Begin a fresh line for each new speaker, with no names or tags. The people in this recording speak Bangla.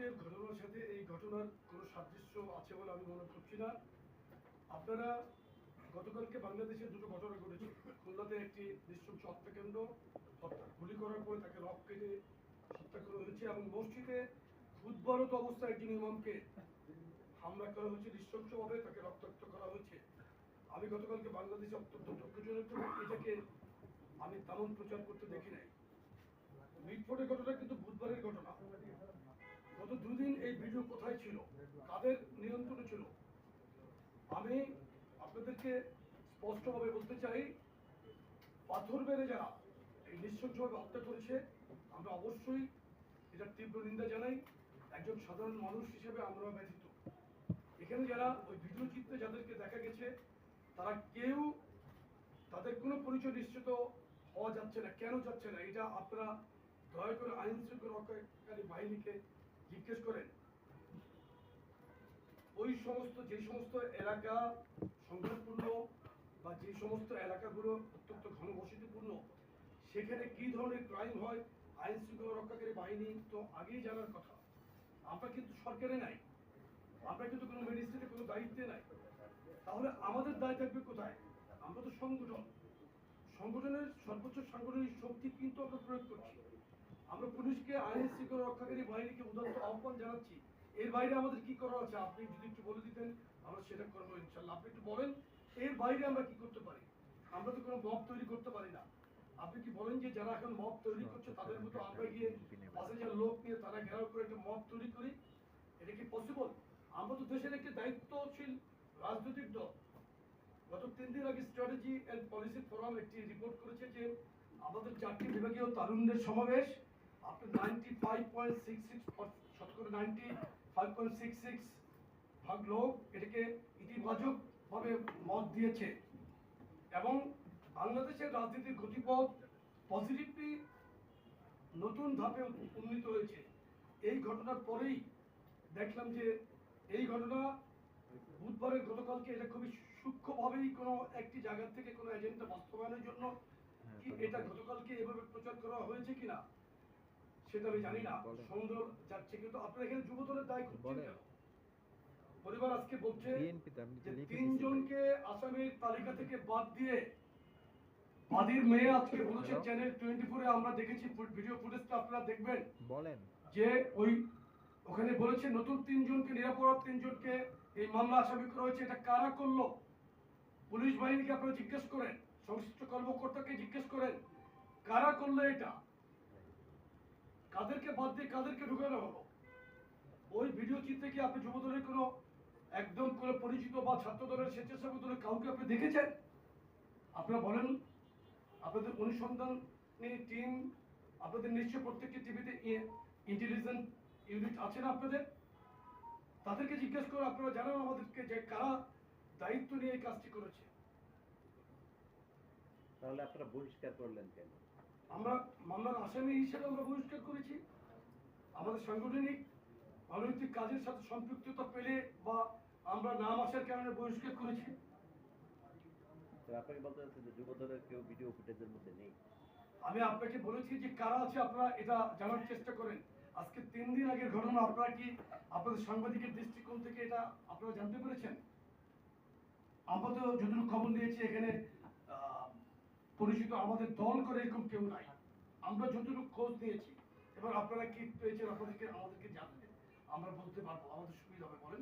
অতীতের ঘটনার সাথে এই ঘটনার কোনো সাদৃশ্য আছে বলে আমি মনে করছি না। আপনারা গতকালকে বাংলাদেশে দুটো ঘটনা ঘটেছে। খুলনাতে একটি নৃশংস হত্যাকাণ্ড, হত্যা গুলি করার পরে তাকে রক কেটে হত্যা করা হয়েছে এবং মসজিদে খুদবরত অবস্থায় একজন ইমামকে হামলা করা হয়েছে। নৃশংসভাবে তাকে রক্তাক্ত করা হয়েছে। আমি গতকালকে বাংলাদেশে অত্যন্ত দুঃখজনক এটাকে আমি তেমন প্রচার করতে দেখি নাই। মিটফোর্ডের ঘটনা কিন্তু বুধবারের ঘটনা। ভিডিও কোথায় ছিল? কাদের নিয়ন্ত্রণে ছিল? আমি আপনাদেরকে স্পষ্টভাবে বলতে চাই, পাথর মেরে যারা এই নৃশংসভাবে হত্যা করেছে, আমরা অবশ্যই এটার তীব্র নিন্দা জানাই। একজন সাধারণ মানুষ হিসেবে আমরা ব্যথিত। এখানে যারা ওই ভিডিও চিত্রে যাদেরকে দেখা গেছে, তারা কেউ তাদের কোনো পরিচয় নিশ্চিত হওয়া যাচ্ছে না। কেন যাচ্ছে না? এটা আপনারা দয়া করে আইন শৃঙ্খলা রক্ষাকারী বাহিনীকে জিজ্ঞেস করেন যে সমস্ত এলাকা সংঘাতপূর্ণ বা যে সমস্ত এলাকাগুলো অত্যন্ত ঘনবসতিপূর্ণ, সেখানে কি ধরনের ক্রাইম হয়, আইন শৃঙ্খলা রক্ষাকারী বাহিনী তো আগেই জানার কথা। আমরা কিন্তু সরকারে নাই। আমরা কিন্তু কোনো মিনিস্ট্রিতে কোনো দায়িত্বে নাই। তাহলে আমাদের দায় থাকবে কোথায়? আমরা তো সংগঠন। সংগঠনের সর্বোচ্চ সাংগঠনিক শক্তি কিন্তু আমরা প্রয়োগ করছি। আমরা পুলিশকে আইন শৃঙ্খলা রক্ষাকারী বাহিনীকে উদাহরণ আহ্বান জানাচ্ছি। এর বাইরে আমাদের কি করা আছে? আপনি যদি একটু বলে দিতেন, আমরা সেটা করব ইনশাল্লাহ আপনি একটু বলেন, এর বাইরে আমরা কি করতে পারি? আমরা তো কোনো মব তৈরি করতে পারি না। আপনি কি বলেন যে যারা এখন মব তৈরি করছে, তাদের মতো আমরা গিয়ে পাশে যারা লোক নিয়ে তারা ঘেরাও করে একটা মব তৈরি করি? এটা কি পসিবল আমরা তো দেশের একটি দায়িত্বশীল রাজনৈতিক দল। গত তিন দিন আগে স্ট্র্যাটেজি অ্যান্ড পলিসি ফোরাম একটি রিপোর্ট করেছে যে আমাদের চারটি বিভাগীয় তারুণ্যের সমাবেশ আপনি ninety five point six six শতকরা ninety five point six six ভাগ লোক এটাকে ইতিবাচকভাবে মত দিয়েছে। এবং বাংলাদেশের রাজনীতির গতিপথ পজিটিভলি নতুন ধাপে উন্নীত হয়েছে। এই ঘটনার পরেই দেখলাম যে এই ঘটনা বুধবারের গতকালকে এটা খুবই সূক্ষ্মভাবেই কোনো একটি জায়গা থেকে কোনো এজেন্ডা বাস্তবায়নের জন্য কি এটা গতকালকে এভাবে প্রচার করা হয়েছে কিনা? সেটা আমি জানি না। সুন্দর যাচ্ছে কিন্তু আপনারা এখানে যুবদলের দায় খুঁজছেন কেন পরিবার আজকে বলছে যে তিনজনকে আসামির তালিকা থেকে বাদ দিয়ে বাদীর মেয়ে আজকে বলেছে চ্যানেল টোয়েন্টি ফোরে আমরা দেখেছি ভিডিও ফুটেজটা আপনারা দেখবেন।
বলেন।
যে ওই ওখানে বলেছে নতুন তিনজনকে নিরাপরাধ তিনজনকে এই মামলা আসামি করা হয়েছে। এটা কারা করল? পুলিশ বাহিনীকে আপনারা জিজ্ঞেস করেন। সংশ্লিষ্ট কর্মকর্তাকে জিজ্ঞেস করেন। কারা করল এটা? কাদেরকে বাদ দিয়ে কাদেরকে ঢুকানো হলো? ওই ভিডিও চিত্রে কি আপনি যুবদলের কোনো একদম কোনো পরিচিত বা ছাত্র দলের স্বেচ্ছাসেবক দলের কাউকে আপনি দেখেছেন? আপনারা বলেন, আপনাদের অনুসন্ধানী টিম আপনাদের নিশ্চয় প্রত্যেকটি টিভিতে ইন্টেলিজেন্ট ইউনিট আছে না আপনাদের? তাদেরকে জিজ্ঞেস করে আপনারা জানান আমাদেরকে যে কারা দায়িত্ব নিয়ে এই কাজটি করেছে?
তাহলে আপনারা বহিষ্কার করলেন কেন?
আমরা মামলার আসামি হিসেবে আমরা বহিষ্কার করেছি। আমাদের সাংগঠনিক অনৈতিক কাজের সাথে সম্পৃক্ততা পেলে বা আমরা নাম আসার কারণে বহিষ্কার করেছি।
তো আপনাকে বলতে চাচ্ছেন যে যুবদলের কেউ ভিডিও ফুটেজের মধ্যে নেই।
আমি আপনাকে বলেছি যে কারা আছে আপনারা এটা জানার চেষ্টা করেন। আজকে তিন দিন আগের ঘটনা আপনারা কি আপনাদের সাংবাদিকের দৃষ্টিকোণ থেকে এটা আপনারা জানতে পেরেছেন? আমরা তো যতটুকু খবর নিয়েছি এখানে পরিচিত আমাদের দল করে এরকম কেউ নাই। আমরা যতটুকু খোঁজ নিয়েছি, এবার আপনারা কি পেয়েছেন আপনাদেরকে আমাদেরকে জানলে আমরা বলতে পারব, আমাদের সুবিধা হবে